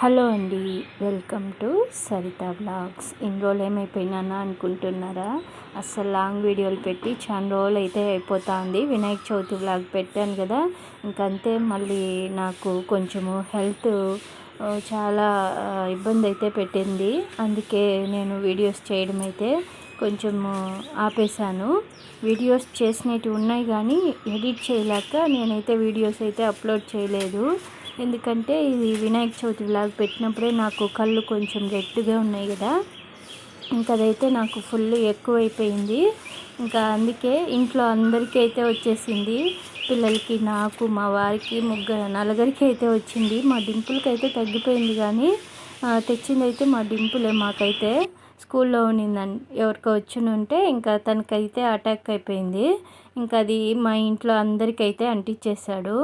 Hello అండి welcome to Saritha blogs ఇన్ని రోజులు ఏమైపోయినానా అనుకుంటున్నారా? అసలు లాంగ్ వీడియోలు పెట్టి చాలా రోజులు అయితే అయిపోతా ఉంది వినాయక చవితి బ్లాగ్ పెట్టాను కదా ఇంకంతే. మళ్ళీ నాకు కొంచెము హెల్త్ చాలా ఇబ్బంది అయితే పెట్టింది. అందుకే నేను వీడియోస్ చేయడం అయితే కొంచెము ఆపేశాను. వీడియోస్ చేసినవి ఉన్నాయి కానీ ఎడిట్ చేయలేక నేనైతే వీడియోస్ అయితే అప్లోడ్ చేయలేదు. ఎందుకంటే ఇది వినాయక చవితి వ్లాగ్ పెట్టినప్పుడే నాకు కళ్ళు కొంచెం గట్టిగా ఉన్నాయి కదా. ఇంకా అదైతే నాకు ఫుల్ ఎక్కువైపోయింది. ఇంకా అందుకే ఇంట్లో అందరికీ అయితే వచ్చేసింది. పిల్లలకి నాకు మా వారికి ముగ్గురు నలుగురికి అయితే వచ్చింది. మా డింపుల్కి అయితే తగ్గిపోయింది కానీ తెచ్చింది అయితే మా డింపులే మాకైతే. స్కూల్లో ఉన్నిందని ఎవరికో ఉంటే ఇంకా తనకైతే అటాక్ అయిపోయింది. ఇంకా అది మా ఇంట్లో అందరికైతే అంటించేశాడు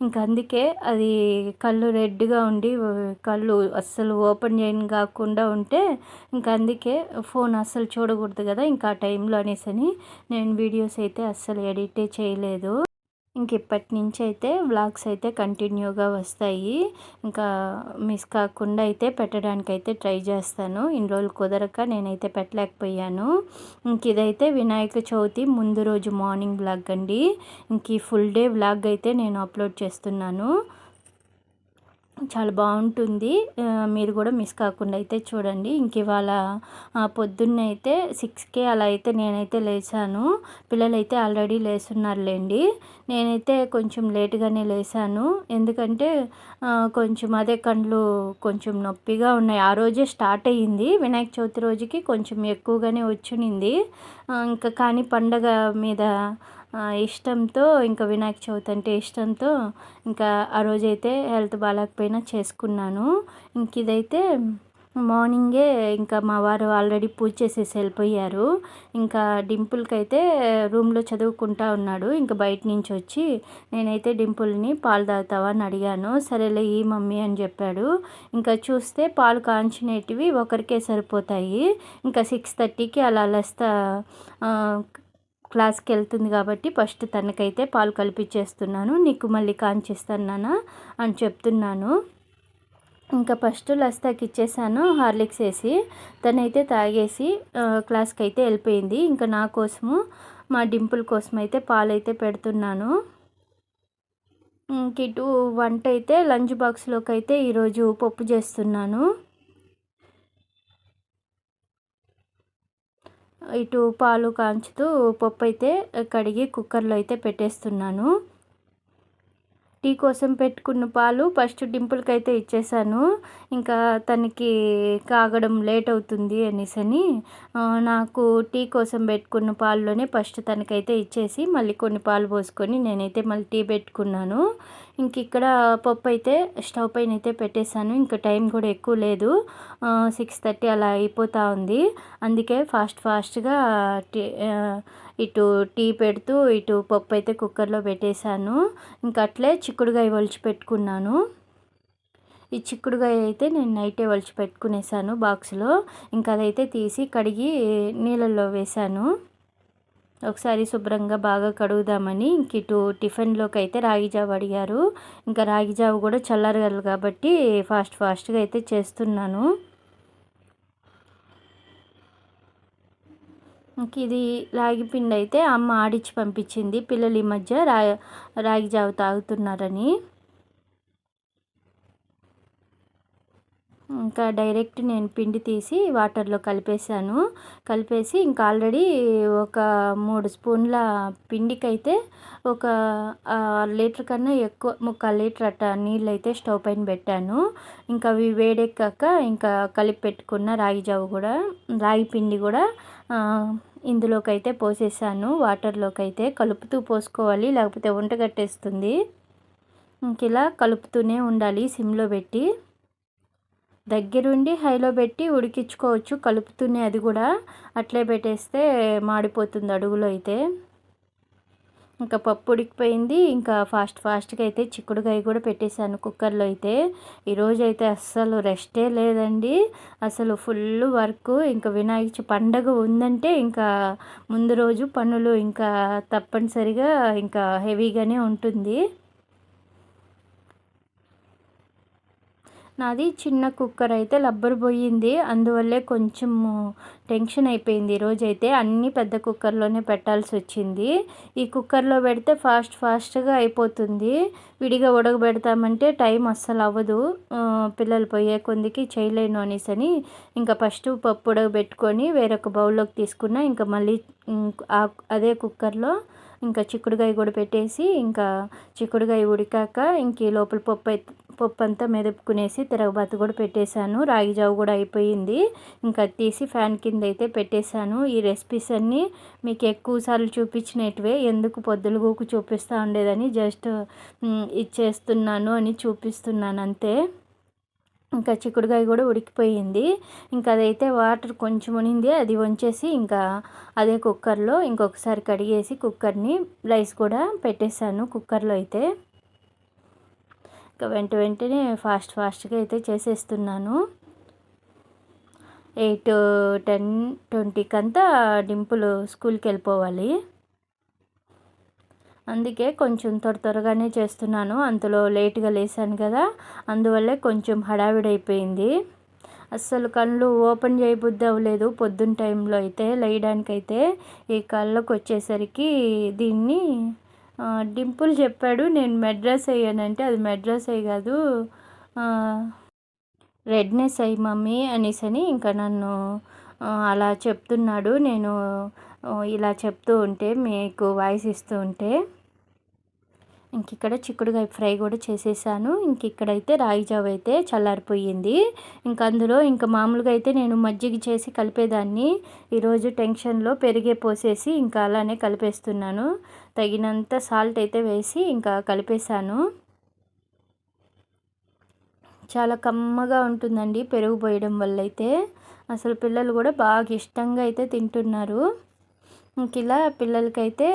ఇంకా అందుకే అది కళ్ళు రెడ్గా ఉండి కళ్ళు అస్సలు ఓపెన్ చేయని కాకుండా ఉంటే ఇంకా అందుకే ఫోన్ అస్సలు చూడకూడదు కదా ఇంకా ఆ టైంలో అనేసి అని నేను వీడియోస్ అయితే అస్సలు ఎడిటే చేయలేదు. ఇంక ఇప్పటి నుంచి అయితే వ్లాగ్స్ అయితే కంటిన్యూగా వస్తాయి. ఇంకా మిస్ కాకుండా అయితే పెట్టడానికి అయితే ట్రై చేస్తాను. ఇన్ని రోజులు కుదరక నేనైతే పెట్టలేకపోయాను. ఇంక ఇదైతే వినాయక చవితి ముందు రోజు మార్నింగ్ వ్లాగ్ అండి. ఇంక ఈ ఫుల్ డే వ్లాగ్ అయితే నేను అప్లోడ్ చేస్తున్నాను. చాలా బాగుంటుంది. మీరు కూడా మిస్ కాకుండా అయితే చూడండి. ఇంక ఇవాళ పొద్దున్న అయితే సిక్స్కే అలా అయితే నేనైతే లేచాను. పిల్లలైతే ఆల్రెడీ లేస్తున్నారులేండి. నేనైతే కొంచెం లేటుగానే లేచాను ఎందుకంటే కొంచెం అదే కండ్లు కొంచెం నొప్పిగా ఉన్నాయి. ఆ రోజే స్టార్ట్ అయ్యింది. వినాయక చవితి రోజుకి కొంచెం ఎక్కువగానే వచ్చింది ఇంకా కానీ పండగ మీద ఇష్టంతో ఇంకా వినాయక చవితి అంటే ఇష్టంతో ఇంకా ఆ రోజైతే హెల్త్ బాగాలేకపోయినా చేసుకున్నాను. ఇంక ఇదైతే మార్నింగే ఇంకా మా వారు ఆల్రెడీ పూజ చేసేసి వెళ్ళిపోయారు. ఇంకా డింపుల్కి అయితే రూమ్లో చదువుకుంటా ఉన్నాడు. ఇంకా బయట నుంచి వచ్చి నేనైతే డింపుల్ని పాలు తాగుతావా అని అడిగాను. సరేలే ఈ మమ్మీ అని చెప్పాడు. ఇంకా చూస్తే పాలు కాంచినేటివి ఒకరికే సరిపోతాయి. ఇంకా సిక్స్ థర్టీకి అలా లేస్తా క్లాస్కి వెళ్తుంది కాబట్టి ఫస్ట్ తనకైతే పాలు కలిపించేస్తున్నాను నీకు మళ్ళీ కాంచేస్తాను నాన్న అని చెప్తున్నాను. ఇంకా ఫస్ట్ లస్తాకి ఇచ్చేసాను హార్లిక్స్ వేసి. తనైతే తాగేసి క్లాస్కి అయితే వెళ్ళిపోయింది. ఇంకా నా కోసము మా డింపుల్ కోసం అయితే పాలు అయితే పెడుతున్నాను. ఇంక ఇటు వంట అయితే లంచ్ బాక్స్లోకి అయితే ఈరోజు పప్పు చేస్తున్నాను. ఇటు పాలు కాంచుతూ పప్పు అయితే కడిగి కుక్కర్లో అయితే పెట్టేస్తున్నాను. టీ కోసం పెట్టుకున్న పాలు ఫస్ట్ డింపుల్కి అయితే ఇచ్చేసాను. ఇంకా తనకి కాగడం లేట్ అవుతుంది అనేసని నాకు టీ కోసం పెట్టుకున్న పాల్లోనే ఫస్ట్ తనకైతే ఇచ్చేసి మళ్ళీ కొన్ని పాలు పోసుకొని నేనైతే మళ్ళీ టీ పెట్టుకున్నాను. ఇంక ఇక్కడ పప్పు అయితే స్టవ్ పైన అయితే పెట్టేశాను. ఇంకా టైం కూడా ఎక్కువ లేదు. సిక్స్ థర్టీ అలా అయిపోతూ ఉంది. అందుకే ఫాస్ట్ ఫాస్ట్గా టీ ఇటు టీ పెడుతూ ఇటు పప్పు అయితే కుక్కర్లో పెట్టేశాను. ఇంకా అట్లే చిక్కుడుగాయ ఒలిచి పెట్టుకున్నాను. ఈ చిక్కుడుగాయ అయితే నేను నైటే ఒలిచి పెట్టుకునేసాను బాక్స్లో. ఇంకా అదైతే తీసి కడిగి నీళ్ళల్లో వేశాను. ఒకసారి శుభ్రంగా బాగా కడుగుదామని ఇంక ఇటు టిఫిన్లోకి అయితే రాగి జావ అడిగారు. ఇంకా రాగి జావ కూడా చల్లారగలరు కాబట్టి ఫాస్ట్ ఫాస్ట్గా అయితే చేస్తున్నాను. ఇంక ఇది రాగి పిండి అయితే అమ్మ ఆడిచ్చి పంపించింది. పిల్లలు ఈ మధ్య రా రాగి జావ తాగుతున్నారని. ఇంకా డైరెక్ట్ నేను పిండి తీసి వాటర్లో కలిపేసాను కలిపేసి ఇంకా ఆల్రెడీ ఒక మూడు స్పూన్ల పిండికైతే ఒక లీటర్ కన్నా ఎక్కువ ముక్కాలు లీటర్ అట్ట నీళ్ళు అయితే స్టవ్ పైన పెట్టాను. ఇంకా అవి వేడెక్కాక ఇంకా కలిపి పెట్టుకున్న రాగి జావు కూడా రాగి పిండి కూడా ఇందులోకి అయితే పోసేసాను. వాటర్లోకి అయితే కలుపుతూ పోసుకోవాలి లేకపోతే వంట కట్టేస్తుంది. ఇంక ఇలా కలుపుతూనే ఉండాలి సిమ్లో పెట్టి. దగ్గరుండి హైలో పెట్టి ఉడికించుకోవచ్చు. కలుపుతూనే అది కూడా అట్లే పెట్టేస్తే మాడిపోతుంది అడుగులో అయితే. ఇంకా పప్పు ఉడికిపోయింది. ఇంకా ఫాస్ట్ ఫాస్ట్గా అయితే చిక్కుడుకాయ కూడా పెట్టేశాను కుక్కర్లో అయితే. ఈరోజు అయితే అస్సలు రెస్టే లేదండి. అసలు ఫుల్ వర్క్. ఇంకా వినాయక పండగ ఉందంటే ఇంకా ముందు రోజు పనులు ఇంకా తప్పనిసరిగా ఇంకా హెవీగానే ఉంటుంది. నాది చిన్న కుక్కర్ అయితే లబ్బర్ పోయింది. అందువల్లే కొంచెము టెన్షన్ అయిపోయింది. ఈరోజైతే అన్నీ పెద్ద కుక్కర్లోనే పెట్టాల్సి వచ్చింది. ఈ కుక్కర్లో పెడితే ఫాస్ట్ ఫాస్ట్గా అయిపోతుంది. విడిగా ఉడకబెడతామంటే టైం అస్సలు అవ్వదు. పిల్లలు పోయే కొందికి చేయలేను అనేసి అని ఇంకా ఫస్ట్ పప్పు ఉడకబెట్టుకొని వేరొక బౌల్లోకి తీసుకున్నా ఇంకా మళ్ళీ అదే కుక్కర్లో ఇంకా చిక్కుడుగాయ కూడా పెట్టేసి ఇంకా చిక్కుడుకాయ ఉడికాక ఇంక లోపల పప్పు అయితే పప్పు అంతా మెదుపుకునేసి తిరగబాతు కూడా పెట్టేశాను. రాగి జావు కూడా అయిపోయింది. ఇంకా తీసి ఫ్యాన్ కింద అయితే పెట్టేశాను. ఈ రెసిపీస్ అన్నీ మీకు ఎక్కువసార్లు చూపించినట్టువే. ఎందుకు పొద్దులు గూకు చూపిస్తూ ఉండేదని జస్ట్ ఇచ్చేస్తున్నాను అని చూపిస్తున్నాను అంతే. ఇంకా చిక్కుడుకాయ కూడా ఉడికిపోయింది. ఇంకా అదైతే వాటర్ కొంచెం ఉనింది. అది వంచేసి ఇంకా అదే కుక్కర్లో ఇంకొకసారి కడిగేసి కుక్కర్ని రైస్ కూడా పెట్టేశాను కుక్కర్లో అయితే. ఇంకా వెంట వెంటనే ఫాస్ట్ ఫాస్ట్గా అయితే చేసేస్తున్నాను. ఎయిట్ టెన్ ట్వంటీకి అంతా డింపులు స్కూల్కి వెళ్ళిపోవాలి. అందుకే కొంచెం త్వర త్వరగానే చేస్తున్నాను. అంతలో లేట్గా లేసాను కదా అందువల్లే కొంచెం హడావిడైపోయింది. అస్సలు కళ్ళు ఓపెన్ చేయబుద్ధి అవ్వలేదు పొద్దున్న టైంలో అయితే లేయడానికైతే. ఈ కళ్ళకు వచ్చేసరికి దీన్ని డింపుల్ చెప్పాడు. నేను మెడ్రస్ అయ్యానంటే అది మెడ్రస్ అయ్యి కాదు రెడ్నెస్ అయ్యి మమ్మీ అనేసి అని ఇంకా నన్ను అలా చెప్తున్నాడు. నేను ఇలా చెప్తూ ఉంటే మీకు వాయిస్ ఇస్తూ ఉంటే ఇంక ఇక్కడ చిక్కుడుగాయ ఫ్రై కూడా చేసేసాను. ఇంక ఇక్కడైతే రాగి జావ అయితే చల్లారిపోయింది. ఇంక అందులో ఇంకా మామూలుగా అయితే నేను మజ్జిగ చేసి కలిపేదాన్ని. ఈరోజు టెన్షన్లో పెరిగే పోసేసి ఇంకా అలానే కలిపేస్తున్నాను. తగినంత సాల్ట్ అయితే వేసి ఇంకా కలిపేశాను. చాలా కమ్మగా ఉంటుందండి పెరుగు పోయడం వల్ల అయితే అసలు పిల్లలు కూడా బాగా ఇష్టంగా అయితే తింటున్నారు. ఇంక ఇలా పిల్లలకైతే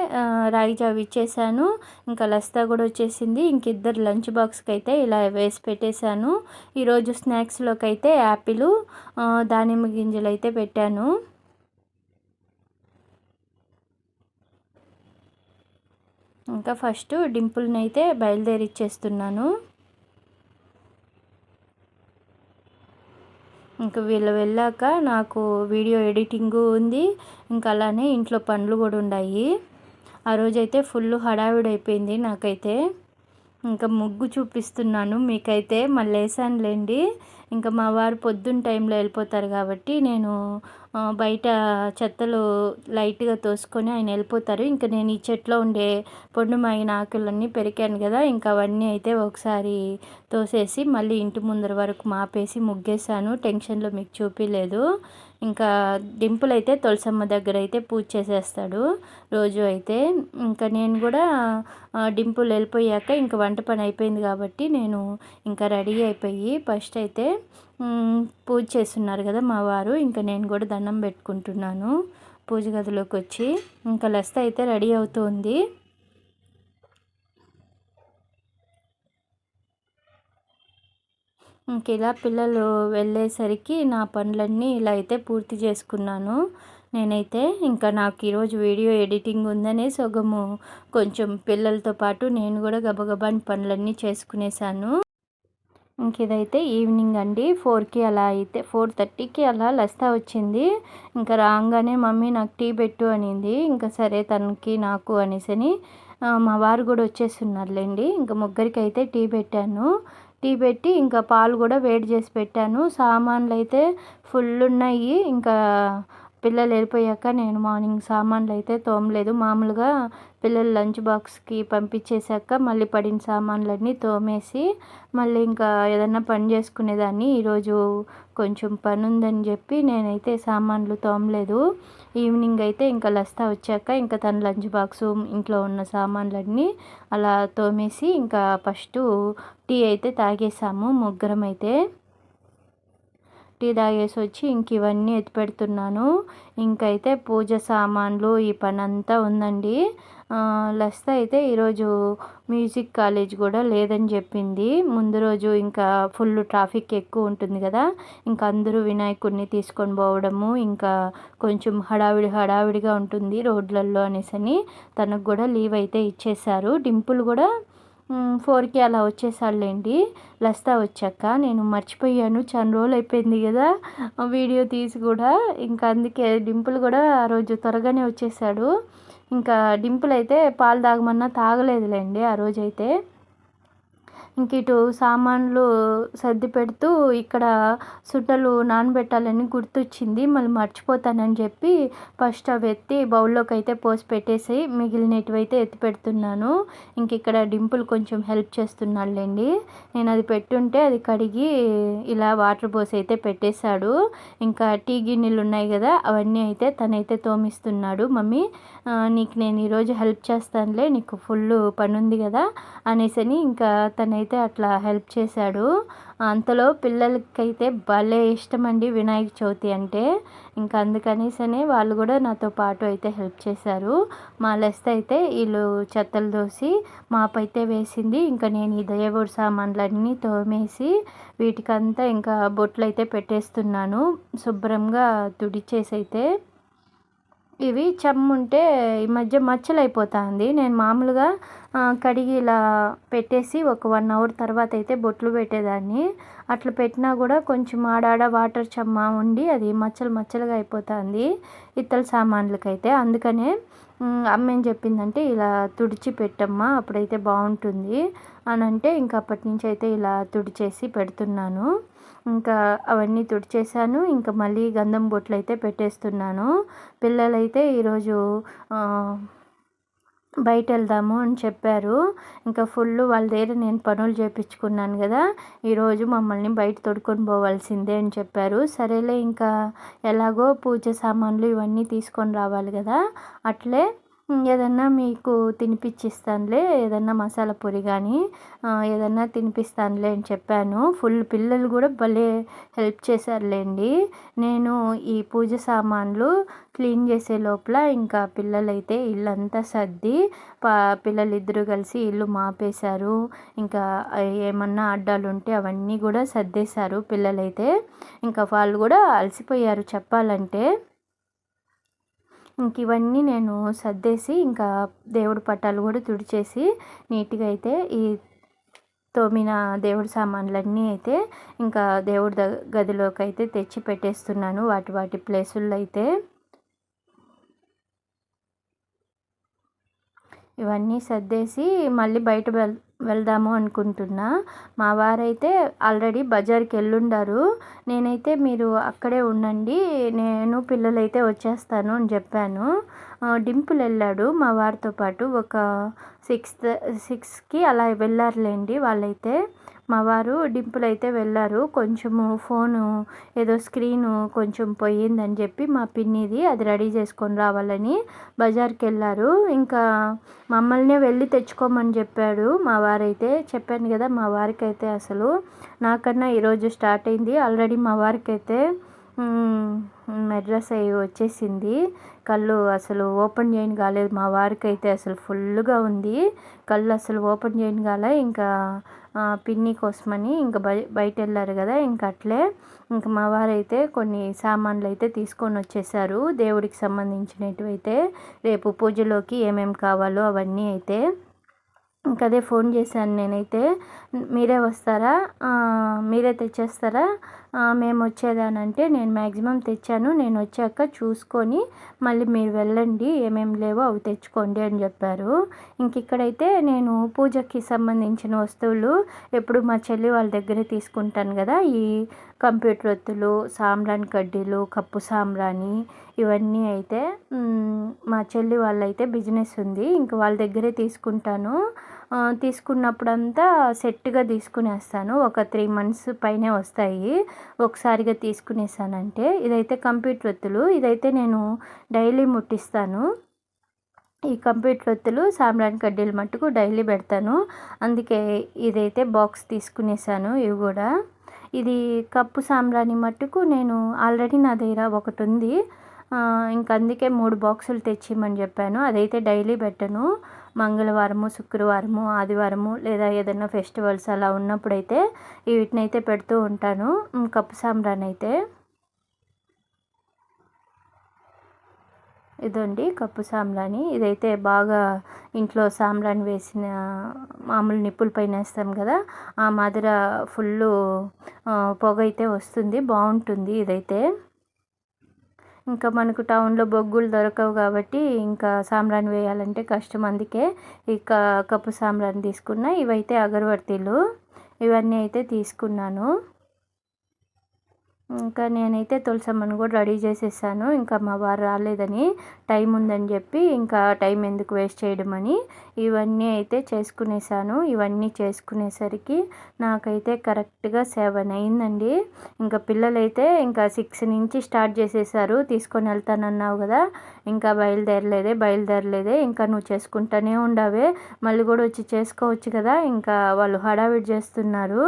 రాగి జావ ఇచ్చేసాను. ఇంకా లస్తా కూడా వచ్చేసింది. ఇంక ఇద్దరు లంచ్ బాక్స్కి అయితే ఇలా వేసి పెట్టేశాను. ఈరోజు స్నాక్స్లోకి అయితే యాపిల్ దానిమ్మ గింజలు అయితే పెట్టాను. ఇంకా ఫస్ట్ డింపుల్ని అయితే బయలుదేరి ఇచ్చేస్తున్నాను ఇంకా వీళ్ళు వెళ్ళాక నాకు వీడియో ఎడిటింగ్ ఉంది. ఇంకా అలానే ఇంట్లో పనులు కూడా ఉన్నాయి ఆ రోజైతే ఫుల్ హడావిడి అయిపోయింది నాకైతే. ఇంకా ముగ్గు చూపిస్తున్నాను మీకైతే మళ్ళీ వేసానులేండి ఇంకా మా వారు పొద్దున్న టైంలో వెళ్ళిపోతారు కాబట్టి నేను బయట చెత్తలు లైట్గా తోసుకొని ఆయన వెళ్ళిపోతారు. ఇంకా నేను ఈ చెట్లో ఉండే పొండు మాగిన ఆకులన్నీ పెరికాను కదా ఇంకా అవన్నీ అయితే ఒకసారి తోసేసి మళ్ళీ ఇంటి ముందర వరకు మాపేసి ముగ్గేశాను. టెన్షన్లో మీకు చూపించలేదు ఇంకా డింపుల్ అయితే తులసమ్మ దగ్గర అయితే పూజ చేసేస్తాడు రోజు అయితే. ఇంకా నేను కూడా డింపుల్ వెళ్ళిపోయాక ఇంకా వంట పని అయిపోయింది కాబట్టి నేను ఇంకా రెడీ అయిపోయి ఫస్ట్ అయితే పూజ చేస్తున్నారు కదా మా వారు. ఇంకా నేను కూడా దండం పెట్టుకుంటున్నాను పూజ గదిలోకి వచ్చి. ఇంకా లెస్త అయితే రెడీ అవుతుంది. ఇంక ఇలా పిల్లలు వెళ్ళేసరికి నా పనులన్నీ ఇలా అయితే పూర్తి చేసుకున్నాను. నేనైతే ఇంకా నాకు ఈరోజు వీడియో ఎడిటింగ్ ఉందనే సగము. కొంచెం పిల్లలతో పాటు నేను కూడా గబగబాని పనులన్నీ చేసుకునేసాను ఇంక ఇదైతే ఈవినింగ్ అండి. ఫోర్కి అలా అయితే ఫోర్ థర్టీకి అలా లస్తా వచ్చింది. ఇంకా రాగానే మమ్మీ నాకు టీ పెట్టు అనింది. ఇంకా సరే తనకి నాకు అనేసని మా వారు కూడా వచ్చేస్తున్నారులేండి. ఇంకా ముగ్గురికి అయితే టీ పెట్టాను. టీ పెట్టి ఇంకా పాలు కూడా వేడి చేసి పెట్టాను. సామాన్లు అయితే ఫుల్ ఉన్నాయి. ఇంకా పిల్లలు వెళ్ళిపోయాక నేను మార్నింగ్ సామాన్లు అయితే తోమలేదు. మామూలుగా పిల్లలు లంచ్ బాక్స్కి పంపించేశాక మళ్ళీ పడిన సామాన్లన్నీ తోమేసి మళ్ళీ ఇంకా ఏదన్నా పని చేసుకునేదాన్ని. ఈరోజు కొంచెం పని ఉందని చెప్పి నేనైతే సామాన్లు తోమలేదు. ఈవినింగ్ అయితే ఇంకా లస్తా వచ్చాక ఇంకా తన లంచ్ బాక్సు ఇంట్లో ఉన్న సామాన్లన్నీ అలా తోమేసి ఇంకా ఫస్ట్ టీ అయితే తాగేసాము ముగ్గురం అయితే టీ తాగేసి వచ్చి ఇంక ఇవన్నీ ఎత్తి పెడుతున్నాను ఇంకైతే పూజ సామాన్లు ఈ పని అంతా ఉందండి లస్త అయితే ఈరోజు మ్యూజిక్ కాలేజ్ కూడా లేదని చెప్పింది. ముందు రోజు ఇంకా ఫుల్ ట్రాఫిక్ ఎక్కువ ఉంటుంది కదా. ఇంకా అందరూ వినాయకుడిని తీసుకొని పోవడము ఇంకా కొంచెం హడావిడి హడావిడిగా ఉంటుంది రోడ్లలో అనేసి అని తనకు కూడా లీవ్ అయితే ఇచ్చేశారు. డింపుల్ కూడా ఫోర్కి అలా వచ్చేసాడులేండి. లస్తా వచ్చాక నేను మర్చిపోయాను. చాలా రోజులు అయిపోయింది కదా వీడియో తీసి కూడా. ఇంకా అందుకే డింపుల్ కూడా ఆ రోజు త్వరగానే వచ్చేసాడు. ఇంకా డింపుల్ అయితే పాలు తాగమన్నా తాగలేదులేండి ఆ రోజైతే. ఇంక ఇటు సామాన్లు సర్ది పెడుతూ ఇక్కడ సుట్టలు నానబెట్టాలని గుర్తొచ్చింది. మళ్ళీ మర్చిపోతానని చెప్పి ఫస్ట్ అవి ఎత్తి బౌల్లోకి అయితే పోసి పెట్టేసి మిగిలినటివైతే అయితే ఎత్తి పెడుతున్నాను. ఇంక ఇక్కడ డింపుల్ కొంచెం హెల్ప్ చేస్తున్నాడులేండి. నేను అది పెట్టుంటే అది కడిగి ఇలా వాటర్ పోసి అయితే పెట్టేశాడు. ఇంకా టీ గిన్నెలు ఉన్నాయి కదా అవన్నీ అయితే తనైతే తోమిస్తున్నాడు. మమ్మీ నీకు నేను ఈరోజు హెల్ప్ చేస్తానులే నీకు ఫుల్ పని ఉంది కదా అనేసి ఇంకా తనైతే అయితే అట్లా హెల్ప్ చేశాడు. అంతలో పిల్లలకైతే భలే ఇష్టం అండి వినాయక చవితి అంటే. ఇంకా అందుకనేసనే వాళ్ళు కూడా నాతో పాటు అయితే హెల్ప్ చేశారు. మా లెస్త అయితే వీళ్ళు చెత్తలు దోసి మాపైతే వేసింది. ఇంకా నేను ఈ దేవుడి సామాన్లన్నీ తోమేసి వీటికంతా ఇంకా బొట్లు అయితే పెట్టేస్తున్నాను. శుభ్రంగా తుడిచేసి అయితే ఇవి చెమ్ముంటే ఈ మధ్య మచ్చలు అయిపోతుంది నేను మామూలుగా కడిగి ఇలా పెట్టేసి ఒక వన్ అవర్ తర్వాత అయితే బొట్లు పెట్టేదాన్ని. అట్లా పెట్టినా కూడా కొంచెం ఆడాడ వాటర్ చెమ్మ ఉండి అది మచ్చలు మచ్చలుగా అయిపోతుంది ఇత్తల సామాన్లకైతే. అందుకనే అమ్మ ఏం చెప్పిందంటే ఇలా తుడిచి పెట్టమ్మా అప్పుడైతే బాగుంటుంది అని అంటే ఇంకా అప్పటి నుంచి అయితే ఇలా తుడిచేసి పెడుతున్నాను. ఇంకా అవన్నీ తుడిచేసాను ఇంకా మళ్ళీ గంధం బొట్లు అయితే పెట్టేస్తున్నాను. పిల్లలైతే ఈరోజు బయట వెళ్దాము అని చెప్పారు. ఇంకా ఫుల్ వాళ్ళ దగ్గర నేను పనులు చేయించుకున్నాను కదా ఈరోజు మమ్మల్ని బయట తొడుకొని పోవాల్సిందే అని చెప్పారు. సరేలే ఇంకా ఎలాగో పూజ సామాన్లు ఇవన్నీ తీసుకొని రావాలి కదా అట్లే ఏదన్నా మీకు తినిపించిస్తానులే ఏదన్నా మసాలా పొడి కానీ ఏదన్నా తినిపిస్తానులే అని చెప్పాను. ఫుల్ పిల్లలు కూడా భలే హెల్ప్ చేశారులేండి. నేను ఈ పూజ సామాన్లు క్లీన్ చేసే లోపల ఇంకా పిల్లలైతే ఇల్లంతా సర్ది పా పిల్లలు ఇద్దరు కలిసి ఇల్లు మాపేశారు. ఇంకా ఏమన్నా అడ్డాలు ఉంటే అవన్నీ కూడా సర్దేశారు పిల్లలైతే. ఇంకా వాళ్ళు కూడా అలసిపోయారు చెప్పాలంటే. ఇంక ఇవన్నీ నేను సర్దేసి ఇంకా దేవుడి పట్టాలు కూడా తుడిచేసి నీట్గా అయితే ఈ తోమిన దేవుడి సామాన్లన్నీ అయితే ఇంకా దేవుడి గదిలోకి అయితే తెచ్చి పెట్టేస్తున్నాను వాటి వాటి ప్లేసుల్లో అయితే. ఇవన్నీ సర్దేసి మళ్ళీ బయట వెళ్దాము అనుకుంటున్నా. మా వారైతే ఆల్రెడీ బజార్కి వెళ్ళుండారు నేనైతే మీరు అక్కడే ఉండండి. నేను పిల్లలైతే వచ్చేస్తాను అని చెప్పాను. డింపుల్ వెళ్ళాడు మా వారితో పాటు. ఒక సిక్స్త్ సిక్స్కి అలా వెళ్ళారులేండి వాళ్ళైతే. మా వారు డింపుల్ అయితే వెళ్ళారు. కొంచెము ఫోను ఏదో స్క్రీను కొంచెం పోయిందని చెప్పి మా పిన్నిది అది రెడీ చేసుకొని రావాలని బజార్కి వెళ్ళారు ఇంకా మమ్మల్ని వెళ్ళి తెచ్చుకోమని చెప్పాడు మా వారైతే. చెప్పాను కదా మా వారికి అయితే అసలు. నాకన్నా ఈరోజు స్టార్ట్ అయింది. ఆల్రెడీ మా వారికి అయితే మెడ్రస్ అయ్యి వచ్చేసింది. కళ్ళు అసలు ఓపెన్ చేయని కాలేదు. మా వారికి అయితే అసలు ఫుల్గా ఉంది. కళ్ళు అసలు ఓపెన్ చేయని కాలే. ఇంకా పిన్ని కోసమని ఇంకా బయ బయట వెళ్ళారు కదా ఇంక అట్లే. ఇంక మా వారైతే కొన్ని సామాన్లు అయితే తీసుకొని వచ్చేసారు దేవుడికి సంబంధించినవి అయితే రేపు పూజలోకి ఏమేమి కావాలో అవన్నీ అయితే. ఇంకా అదే ఫోన్ చేశాను నేనైతే. మీరే వస్తారా? మీరే తెచ్చేస్తారా? మేము వచ్చేదానంటే నేను మ్యాక్సిమం తెచ్చాను. నేను వచ్చాక చూసుకొని మళ్ళీ మీరు వెళ్ళండి ఏమేమి లేవో అవి తెచ్చుకోండి అని చెప్పారు. ఇంక ఇక్కడైతే నేను పూజకి సంబంధించిన వస్తువులు ఎప్పుడు మా చెల్లి వాళ్ళ దగ్గరే తీసుకుంటాను కదా. ఈ కంప్యూటర్ ఒత్తులు సాంబ్రాణి కడ్డీలు కప్పు సాంబ్రాణి ఇవన్నీ అయితే మా చెల్లి వాళ్ళైతే బిజినెస్ ఉంది. ఇంక వాళ్ళ దగ్గరే తీసుకుంటాను. తీసుకున్నప్పుడంతా సెట్గా తీసుకునేస్తాను. ఒక త్రీ మంత్స్ పైనే వస్తాయి. ఒకసారిగా తీసుకునేసానంటే ఇదైతే కంప్యూటర్ ఒత్తులు. ఇదైతే నేను డైలీ ముట్టిస్తాను. ఈ కంప్యూటర్ ఒత్తులు సాంబ్రాణి కడ్డీలు మట్టుకు డైలీ పెడతాను. అందుకే ఇదైతే బాక్స్ తీసుకునేసాను ఇవి కూడా. ఇది కప్పు సాంబ్రాణి మట్టుకు నేను ఆల్రెడీ నా దగ్గర ఒకటి ఉంది ఇంక అందుకే మూడు బాక్సులు తెచ్చిమని చెప్పాను. అదైతే డైలీ పెట్టను. మంగళవారము శుక్రవారము ఆదివారము లేదా ఏదైనా ఫెస్టివల్స్ అలా ఉన్నప్పుడైతే వీటిని అయితే పెడుతూ ఉంటాను. కప్పు సాంబ్రాన్ అయితే ఇదండి కప్పు సాంబ్రాణి ఇదైతే బాగా ఇంట్లో సాంబ్రాణి వేసిన మామూలు నిప్పుల పైన వేస్తాం కదా ఆ మాదిర ఫుల్ పొగ అయితే వస్తుంది. బాగుంటుంది ఇదైతే. ఇంకా మనకు టౌన్లో బొగ్గులు దొరకవు కాబట్టి ఇంకా సాంబ్రాణి వేయాలంటే కష్టం. అందుకే ఇక కప్పు సాంబ్రాణి తీసుకున్న. ఇవైతే అగరబత్తీలు. ఇవన్నీ అయితే తీసుకున్నాను. ఇంకా నేనైతే తులసమ్మను కూడా రెడీ చేసేసాను. ఇంకా మా వారు రాలేదని టైం ఉందని చెప్పి ఇంకా టైం ఎందుకు వేస్ట్ చేయడం అని ఇవన్నీ అయితే చేసుకునేసాను. ఇవన్నీ చేసుకునేసరికి నాకైతే కరెక్ట్గా సెవెన్ అయిందండి. ఇంకా పిల్లలైతే ఇంకా సిక్స్ నుంచి స్టార్ట్ చేసేసారు. తీసుకొని వెళ్తానన్నావు కదా ఇంకా బయలుదేరలేదే బయలుదేరలేదే ఇంకా నువ్వు చేసుకుంటానే ఉండవే మళ్ళీ కూడా వచ్చి చేసుకోవచ్చు కదా ఇంకా వాళ్ళు హడావిడి చేస్తున్నారు.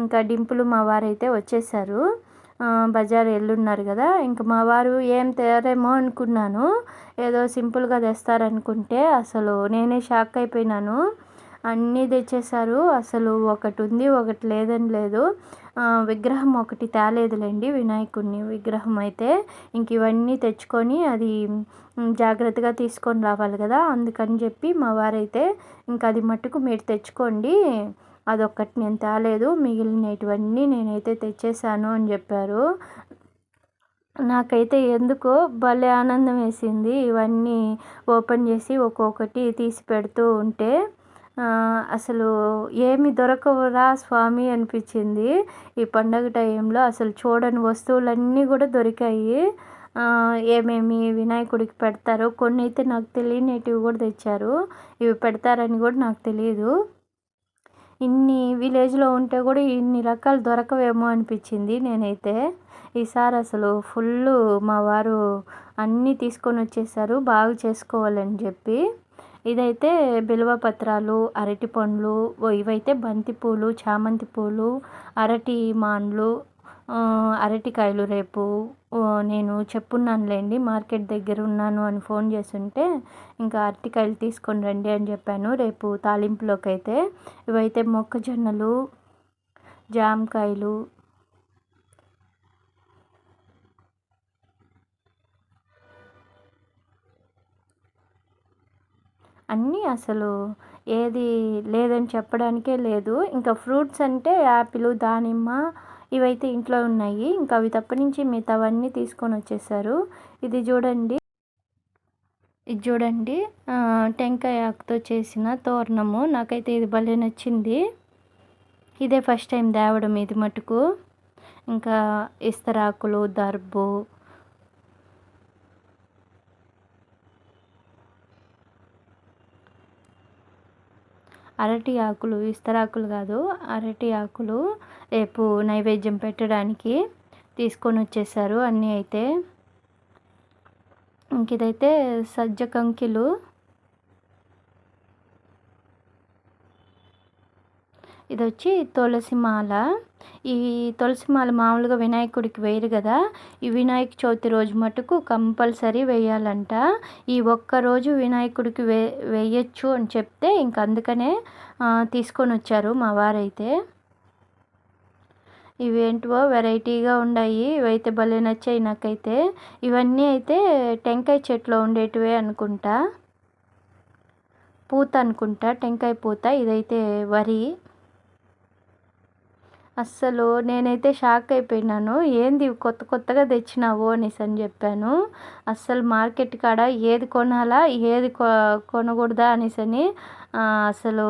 ఇంకా డింపులు మా వారైతే వచ్చేసారు. బజార్ వెళ్ళున్నారు కదా. ఇంక మా వారు ఏం తేరేమో అనుకున్నాను. ఏదో సింపుల్గా తెస్తారనుకుంటే అసలు నేనే షాక్ అయిపోయినాను. అన్నీ తెచ్చేశారు. అసలు ఒకటి ఉంది ఒకటి లేదని లేదు. విగ్రహం ఒకటి తేలేదులేండి వినాయకుడిని విగ్రహం అయితే. ఇంక ఇవన్నీ తెచ్చుకొని అది జాగ్రత్తగా తీసుకొని రావాలి కదా. అందుకని చెప్పి మా వారైతే ఇంక అది మట్టుకు మీరు తెచ్చుకోండి. అదొక్కటి నేను తేలేదు. మిగిలినటువన్నీ నేనైతే తెచ్చేసాను అని చెప్పారు. నాకైతే ఎందుకో భలే ఆనందం వేసింది ఇవన్నీ ఓపెన్ చేసి ఒక్కొక్కటి తీసి పెడుతూ ఉంటే. అసలు ఏమి దొరకవురా స్వామి అనిపించింది. ఈ పండగ టైంలో అసలు చూడని వస్తువులన్నీ కూడా దొరికాయి. ఏమేమి వినాయకుడికి పెడతారో కొన్ని అయితే నాకు తెలియనిటివి కూడా తెచ్చారు. ఇవి పెడతారని కూడా నాకు తెలియదు ఇన్ని విలేజ్లో ఉంటే కూడా ఇన్ని రకాలు దొరకవేమో అనిపించింది నేనైతే. ఈసారి అసలు ఫుల్ మా వారు అన్నీ తీసుకొని వచ్చేసారు బాగా చేసుకోవాలని చెప్పి. ఇదైతే బిల్వ పత్రాలు అరటి పండ్లు ఇవైతే బంతి పూలు చామంతి పూలు అరటి మాన్లు అరటికాయలు రేపు నేను చెప్పున్నానులేండి మార్కెట్ దగ్గర ఉన్నాను అని ఫోన్ చేస్తుంటే ఇంకా అరటికాయలు తీసుకొని రండి అని చెప్పాను. రేపు తాలింపులోకి అయితే ఇవైతే మొక్కజొన్నలు జామకాయలు అన్నీ అసలు ఏది లేదని చెప్పడానికే లేదు. ఇంకా ఫ్రూట్స్ అంటే యాపిల్ దానిమ్మ ఇవైతే ఇంట్లో ఉన్నాయి. ఇంకా అవి తప్ప నుంచి మిగతావన్నీ తీసుకొని వచ్చేసారు. ఇది చూడండి. ఇది చూడండి. టెంకాయ ఆకుతో చేసిన తోరణము. నాకైతే ఇది భలే నచ్చింది. ఇదే ఫస్ట్ టైం తేవడం ఇది మటుకు. ఇంకా ఇస్తరాకులు దర్బు అరటి ఆకులు ఇస్తరాకులు కాదు అరటి ఆకులు రేపు నైవేద్యం పెట్టడానికి తీసుకొని వచ్చేసారు అన్నీ అయితే. ఇంక ఇదైతే సజ్జ కంకిలు. ఇది వచ్చి తులసి మాల ఈ తులసి మాల మామూలుగా వినాయకుడికి వేయరు కదా. ఈ వినాయక చవితి రోజు మటుకు కంపల్సరీ వేయాలంట. ఈ ఒక్క రోజు వినాయకుడికి వే వేయచ్చు అని చెప్తే ఇంక అందుకనే తీసుకొని వచ్చారు మా వారైతే. ఇవేంటివో వెరైటీగా ఉన్నాయి ఇవైతే భలే నచ్చాయి నాకైతే. ఇవన్నీ అయితే టెంకాయ చెట్లో ఉండేటివే అనుకుంటా. పూత అనుకుంటా. టెంకాయ పూత. ఇదైతే వరి. అస్సలు నేనైతే షాక్ అయిపోయినాను. ఏంది కొత్త కొత్తగా తెచ్చినావు అనేసి అని చెప్పాను. అస్సలు మార్కెట్ కాడ ఏది కొనాలా ఏది కొ కొనకూడదా అనేసి అని అసలు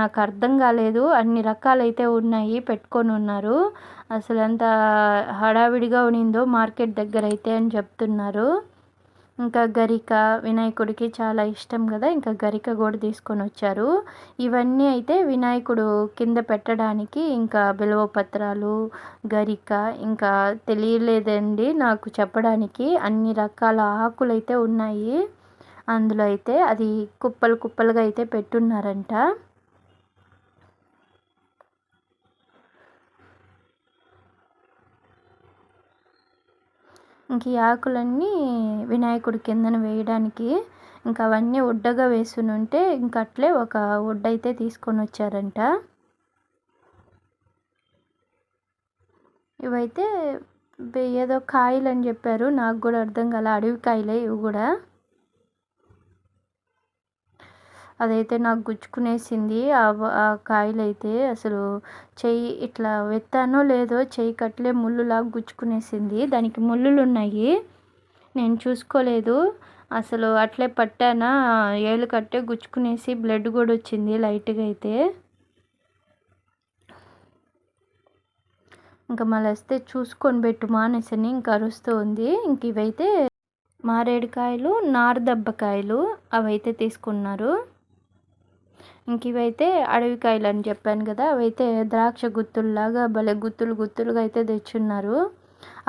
నాకు అర్థం కాలేదు. అన్ని రకాలైతే ఉన్నాయి పెట్టుకొని ఉన్నారు. అసలు ఎంత హడావిడిగా ఉన్నిందో మార్కెట్ దగ్గర అయితే అని చెప్తున్నారు. ఇంకా గరిక వినాయకుడికి చాలా ఇష్టం కదా ఇంకా గరిక కూడా తీసుకొని వచ్చారు. ఇవన్నీ అయితే వినాయకుడు కింద పెట్టడానికి ఇంకా బిలవ పత్రాలు గరిక ఇంకా తెలియలేదండి నాకు చెప్పడానికి. అన్ని రకాల ఆకులు అయితే ఉన్నాయి. అందులో అయితే అది కుప్పలు కుప్పలుగా అయితే పెట్టున్నారంట. ఇంక ఈ ఆకులన్నీ వినాయకుడి కిందన వేయడానికి ఇంకా అవన్నీ ఉడ్డగా వేసుని ఉంటే ఇంక అట్లే ఒక వుడ్ అయితే తీసుకొని వచ్చారంట ఇవైతే ఏదో కాయలు అని చెప్పారు. నాకు కూడా అర్థం కాలే. అడవి కాయలే ఇవి కూడా. అదైతే నాకు గుచ్చుకునేసింది. ఆ కాయలైతే అసలు చెయ్యి ఇట్లా వెత్తానో లేదో చెయ్యి కట్లే ముళ్ళులాగా గుచ్చుకునేసింది. దానికి ముళ్ళులు ఉన్నాయి నేను చూసుకోలేదు. అసలు అట్లే పట్టానా? ఏళ్ళు కట్టే గుచ్చుకునేసి బ్లడ్ కూడా వచ్చింది లైట్గా అయితే. ఇంకా మళ్ళీ వస్తే చూసుకొని పెట్టు మానేసని ఇంకా అరుస్తూ ఉంది. ఇంక ఇవైతే మారేడుకాయలు నారదబ్బకాయలు అవైతే తీసుకున్నారు. ఇంక ఇవైతే అడవికాయలు అని చెప్పాను కదా అవైతే ద్రాక్ష గుత్తుల్లాగా భలే గుత్తులు గుత్తులుగా అయితే తెచ్చున్నారు.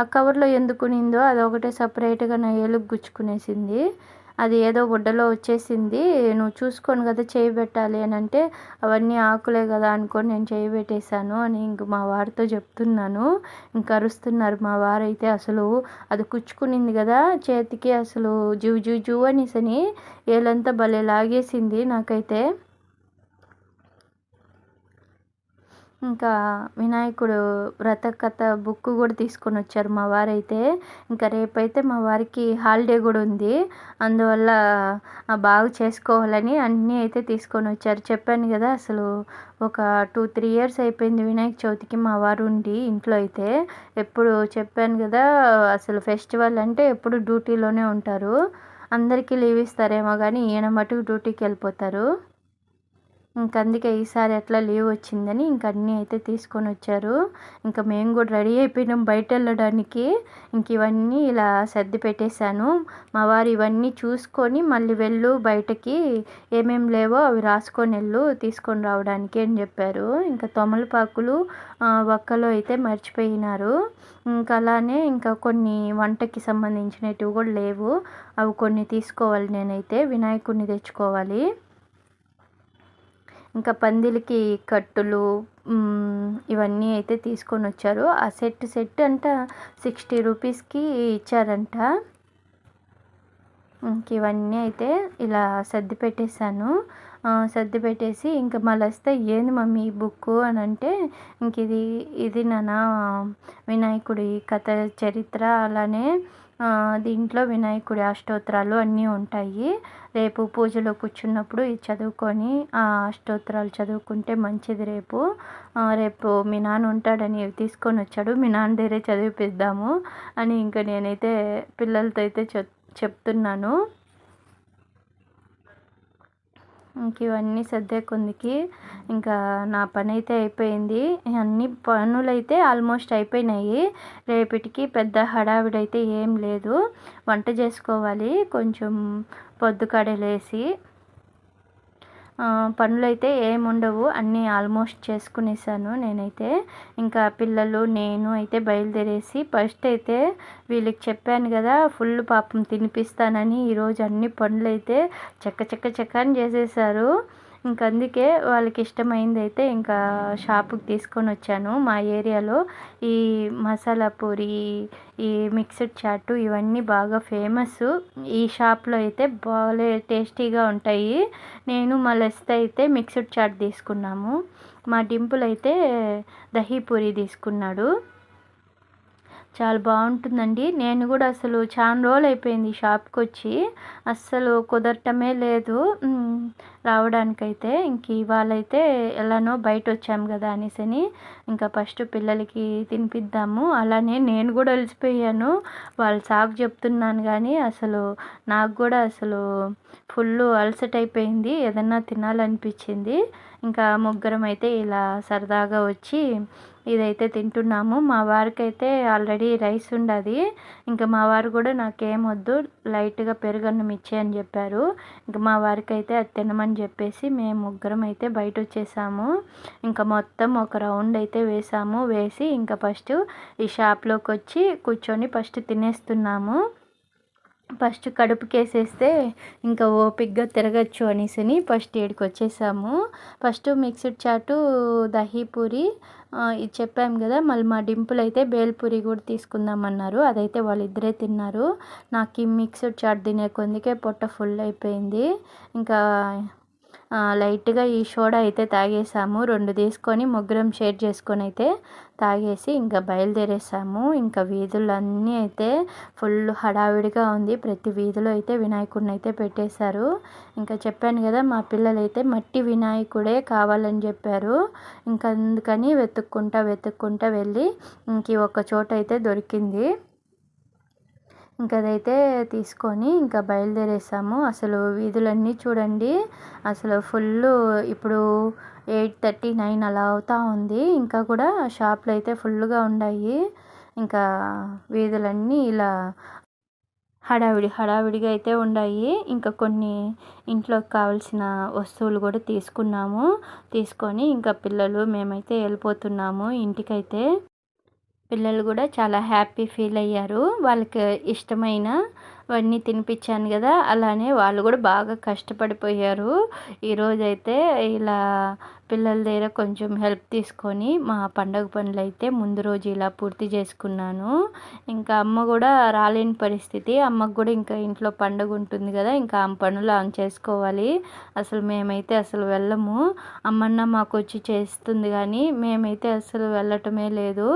ఆ కవర్లో ఎందుకునిందో అది ఒకటే సపరేట్గా నా ఏలుగు గుచ్చుకునేసింది. అది ఏదో బుడ్డలో వచ్చేసింది. నువ్వు చూసుకొని కదా చేయి పెట్టాలి అని అంటే అవన్నీ ఆకులే కదా అనుకొని నేను చేయి పెట్టేశాను అని ఇంక మా వారితో చెప్తున్నాను. ఇంక అరుస్తున్నారు మా వారైతే అసలు అది కుచ్చుకునింది కదా చేతికి అసలు జూ జూ జూ అనేసని ఏలంతా భలే లాగేసింది నాకైతే. ఇంకా వినాయకుడు వ్రత కథ బుక్ కూడా తీసుకొని వచ్చారు మా వారైతే. ఇంకా రేపైతే మా వారికి హాలిడే కూడా ఉంది. అందువల్ల బాగా చేసుకోవాలని అన్నీ అయితే తీసుకొని వచ్చారు. చెప్పాను కదా అసలు ఒక టూ త్రీ ఇయర్స్ అయిపోయింది వినాయక చవితికి మా వారు ఉండి ఇంట్లో అయితే. ఎప్పుడు చెప్పాను కదా అసలు ఫెస్టివల్ అంటే ఎప్పుడు డ్యూటీలోనే ఉంటారు. అందరికీ లీవ్ ఇస్తారేమో కానీ ఈయన మటుకు డ్యూటీకి వెళ్ళిపోతారు. ఇంక అందుకే ఈసారి ఎట్లా లీవ్ వచ్చిందని ఇంక అన్నీ అయితే తీసుకొని వచ్చారు. ఇంకా మేము కూడా రెడీ అయిపోయినాం బయట వెళ్ళడానికి. ఇంక ఇవన్నీ ఇలా సర్ది పెట్టేశాను. మా వారు ఇవన్నీ చూసుకొని మళ్ళీ వెళ్ళు బయటకి. ఏమేమి లేవో అవి రాసుకొని వెళ్ళు తీసుకొని రావడానికి అని చెప్పారు. ఇంకా తొమలపాకులు ఒక్కలో అయితే మర్చిపోయినారు. ఇంకా అలానే ఇంకా కొన్ని వంటకి సంబంధించినవి కూడా లేవు. అవి కొన్ని తీసుకోవాలి నేనైతే. వినాయకుడిని తెచ్చుకోవాలి. ఇంకా పందిరికి కట్టులు ఇవన్నీ అయితే తీసుకొని వచ్చారు. ఆ సెట్ సెట్ అంట సిక్స్టీ రూపీస్కి ఇచ్చారంట. ఇంక ఇవన్నీ అయితే ఇలా సర్ది పెట్టేశాను. సర్ది పెట్టేసి ఇంకా మళ్ళీ వస్తే ఏంది మమ్మీ ఈ బుక్ అని అంటే ఇంక ఇది ఇది నాన్న వినాయకుడి కథ చరిత్ర అలానే దీంట్లో వినాయకుడి అష్టోత్తరాలు అన్నీ ఉంటాయి. రేపు పూజలో కూర్చున్నప్పుడు ఇది చదువుకొని ఆ అష్టోత్తరాలు చదువుకుంటే మంచిది రేపు. రేపు మీ నాన్న ఉంటాడని తీసుకొని వచ్చాడు. మీ నాన్న దగ్గరే చదివిపిద్దాము అని ఇంకా నేనైతే పిల్లలతో అయితే చెప్తున్నాను. ఇంక ఇవన్నీ సర్దే కొందికి ఇంకా నా పని అయితే అయిపోయింది. అన్ని పనులు అయితే ఆల్మోస్ట్ అయిపోయినాయి. రేపటికి పెద్ద హడావిడైతే ఏం లేదు. వంట చేసుకోవాలి. కొంచెం పొద్దుకడలేసి పనులైతే ఏమి ఏముండవు. అన్నీ ఆల్మోస్ట్ చేసుకునేసాను నేనైతే. ఇంకా పిల్లలు నేను అయితే బయలుదేరేసి ఫస్ట్ అయితే వీళ్ళకి చెప్పాను కదా ఫుల్ పాపం తినిపిస్తానని ఈరోజు అన్ని పనులైతే చెక్క చెక్క చెక్క అని చేసేసారు. ఇంక అందుకే వాళ్ళకి ఇష్టమైంది అయితే ఇంకా షాపుకి తీసుకొని వచ్చాను మా ఏరియాలో. ఈ మసాలా పూరి ఈ మిక్స్డ్ చాటు ఇవన్నీ బాగా ఫేమస్ ఈ షాప్లో అయితే బాగా టేస్టీగా ఉంటాయి. నేను మా లెస్త అయితే మిక్స్డ్ చాట్ తీసుకున్నాము. మా డింపుల్ అయితే దహీ పూరి తీసుకున్నాడు. చాలా బాగుంటుందండి. నేను కూడా అసలు చాలా రోజులు అయిపోయింది షాప్కి వచ్చి అస్సలు కుదరటమే లేదు రావడానికైతే. ఇంక ఇవాళైతే ఎలానో బయట వచ్చాము కదా అనేసని ఇంకా ఫస్ట్ పిల్లలకి తినిపిద్దాము. అలానే నేను కూడా అలసిపోయాను. వాళ్ళు సాగు చెప్తున్నాను కానీ అసలు నాకు కూడా అసలు ఫుల్ అలసట అయిపోయింది ఏదన్నా తినాలనిపించింది. ఇంకా ముగ్గురం అయితే ఇలా సరదాగా వచ్చి ఇదైతే తింటున్నాము. మా వారికి అయితే ఆల్రెడీ రైస్ ఉండదు. ఇంకా మా వారు కూడా నాకేం వద్దు లైట్గా పెరుగన్నం ఇచ్చే అని చెప్పారు. ఇంకా మా వారికి అయితే అది తినమని చెప్పేసి మేము ముగ్గురం అయితే బయట వచ్చేసాము ఇంకా మొత్తం ఒక రౌండ్ అయితే వేసాము. వేసి ఇంకా ఫస్ట్ ఈ షాప్లోకి వచ్చి కూర్చొని ఫస్ట్ తినేస్తున్నాము. ఫస్ట్ కడుపుకేసేస్తే ఇంకా ఓపిక్గా తిరగచ్చు అనేసి ఫస్ట్ ఏడికి వచ్చేసాము ఫస్ట్ మిక్స్డ్ చాటు దహీపూరి ఇది చెప్పాము కదా మళ్ళీ మా డింపుల్ అయితే బేల్పూరి కూడా తీసుకుందామన్నారు. అదైతే వాళ్ళిద్దరే తిన్నారు. నాకు ఈ మిక్స్డ్ చాట్ తినే కొందికే పొట్ట ఫుల్ అయిపోయింది. ఇంకా లైట్గా ఈ సోడా అయితే తాగేసాము. రెండు తీసుకొని ముగ్గురం షేర్ చేసుకొని అయితే తాగేసి ఇంకా బయలుదేరేసాము. ఇంకా వీధులన్నీ అయితే ఫుల్ హడావిడిగా ఉంది. ప్రతి వీధిలో అయితే వినాయకుడిని అయితే పెట్టేశారు. ఇంకా చెప్పాను కదా మా పిల్లలైతే మట్టి వినాయకుడే కావాలని చెప్పారు. ఇంకా అందుకని వెతుక్కుంటా వెతుక్కుంటా వెళ్ళి ఇంక ఒక చోట అయితే దొరికింది. ఇంకా అదైతే తీసుకొని ఇంకా బయలుదేరేసాము. అసలు వీధులన్నీ చూడండి. అసలు ఫుల్ ఇప్పుడు ఎయిట్ థర్టీ నైన్ అలా అవుతా ఉంది. ఇంకా కూడా షాపులు అయితే ఫుల్గా ఉన్నాయి ఇంకా వీధులన్నీ ఇలా హడావిడి హడావిడిగా అయితే ఉన్నాయి ఇంకా కొన్ని ఇంట్లోకి కావాల్సిన వస్తువులు కూడా తీసుకున్నాము. తీసుకొని ఇంకా పిల్లలు మేమైతే వెళ్ళిపోతున్నాము ఇంటికైతే. పిల్లలు కూడా చాలా హ్యాపీ ఫీల్ అయ్యారు. వాళ్ళకి ఇష్టమైన అవన్నీ తినిపించాను కదా అలానే వాళ్ళు కూడా బాగా కష్టపడిపోయారు. ఈరోజైతే ఇలా పిల్లల దగ్గర కొంచెం హెల్ప్ తీసుకొని మా పండగ పనులు అయితే ముందు రోజు ఇలా పూర్తి చేసుకున్నాను. ఇంకా అమ్మ కూడా రాలేని పరిస్థితి. అమ్మకు కూడా ఇంకా ఇంట్లో పండగ ఉంటుంది కదా ఇంకా ఆ పనులు ఆన్ చేసుకోవాలి. అసలు మేమైతే అసలు వెళ్ళము. అమ్మన్న మాకు వచ్చి చేస్తుంది కానీ మేమైతే అసలు వెళ్ళటమే లేదు.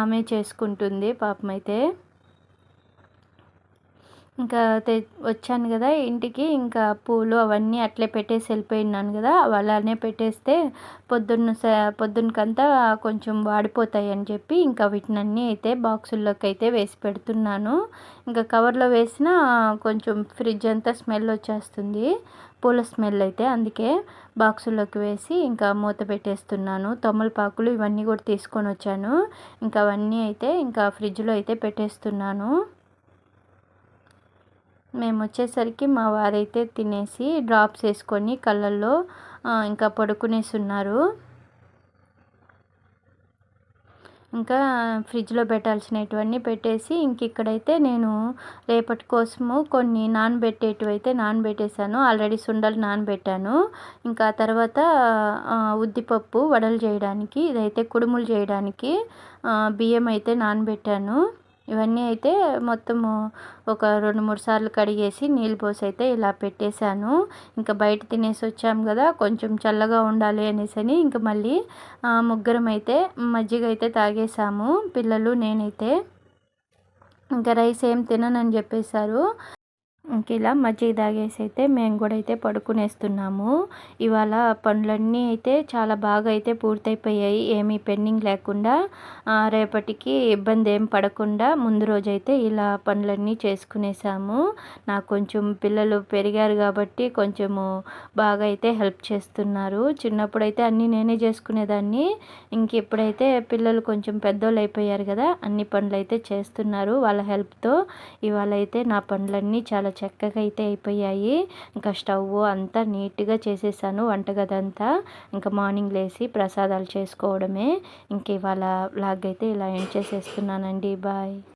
ఆమె చేసుకుంటుంది పాపం అయితే. ఇంకా తె వచ్చాను కదా ఇంటికి ఇంకా పూలు అవన్నీ అట్లే పెట్టేసి వెళ్ళిపోయినాను కదా అలానే పెట్టేస్తే పొద్దున్న పొద్దున్నకంతా కొంచెం వాడిపోతాయి అని చెప్పి ఇంకా వీటినన్నీ అయితే బాక్సుల్లోకి అయితే వేసి పెడుతున్నాను. ఇంకా కవర్లో వేసిన కొంచెం ఫ్రిడ్జ్ అంతా స్మెల్ వచ్చేస్తుంది పూల స్మెల్ అయితే అందుకే బాక్సుల్లోకి వేసి ఇంకా మూత పెట్టేస్తున్నాను. తొమ్మలపాకులు ఇవన్నీ కూడా తీసుకొని వచ్చాను. ఇంకా అవన్నీ అయితే ఇంకా ఫ్రిడ్జ్లో అయితే పెట్టేస్తున్నాను. మేము వచ్చేసరికి మా వారైతే తినేసి డ్రాప్స్ వేసుకొని కళ్ళల్లో ఇంకా పడుకునేసి ఉన్నారు ఇంకా ఫ్రిడ్జ్లో పెట్టాల్సినటువన్నీ పెట్టేసి ఇంక ఇక్కడైతే నేను రేపటి కోసము కొన్ని నానబెట్టేటివైతే నానబెట్టేశాను. ఆల్రెడీ సుండలు నానబెట్టాను. ఇంకా తర్వాత ఉద్దిపప్పు వడలు చేయడానికి ఇదైతే కుడుములు చేయడానికి బియ్యం అయితే నానబెట్టాను. ఇవన్నీ అయితే మొత్తము ఒక రెండు మూడు సార్లు కడిగేసి నీళ్ళు పోసి అయితే ఇలా పెట్టేశాను. ఇంకా బయట తినేసి వచ్చాము కదా కొంచెం చల్లగా ఉండాలి అనేసి అని ఇంకా మళ్ళీ ముగ్గురం అయితే మజ్జిగ అయితే తాగేసాము పిల్లలు నేనైతే. ఇంకా రైస్ ఏం తిననని చెప్పేశారు. ఇలా మజ్జిగ తాగేసి అయితే మేము కూడా అయితే పడుకునేస్తున్నాము. ఇవాళ పనులన్నీ అయితే చాలా బాగా అయితే పూర్తయిపోయాయి. ఏమీ పెండింగ్ లేకుండా రేపటికి ఇబ్బంది ఏం పడకుండా ముందు రోజైతే ఇలా పనులన్నీ చేసుకునేసాము. నాకు కొంచెం పిల్లలు పెరిగారు కాబట్టి కొంచెము బాగా అయితే హెల్ప్ చేస్తున్నారు. చిన్నప్పుడు అయితే అన్నీ నేనే చేసుకునేదాన్ని. ఇంక ఇప్పుడైతే పిల్లలు కొంచెం పెద్దోళ్ళు అయిపోయారు కదా అన్ని పనులు అయితే చేస్తున్నారు వాళ్ళ హెల్ప్తో. ఇవాళ అయితే నా పనులన్నీ చాలా చక్కగా అయితే అయిపోయాయి. ఇంకా స్టవ్ అంతా నీట్గా చేసేసాను వంటగది అంతా ఇంకా మార్నింగ్ లేచి ప్రసాదాలు చేసుకోవడమే. ఇంక ఇవాళ లాగ్ అయితే ఇలా ఎండ్ చేసేస్తున్నానండి. బాయ్.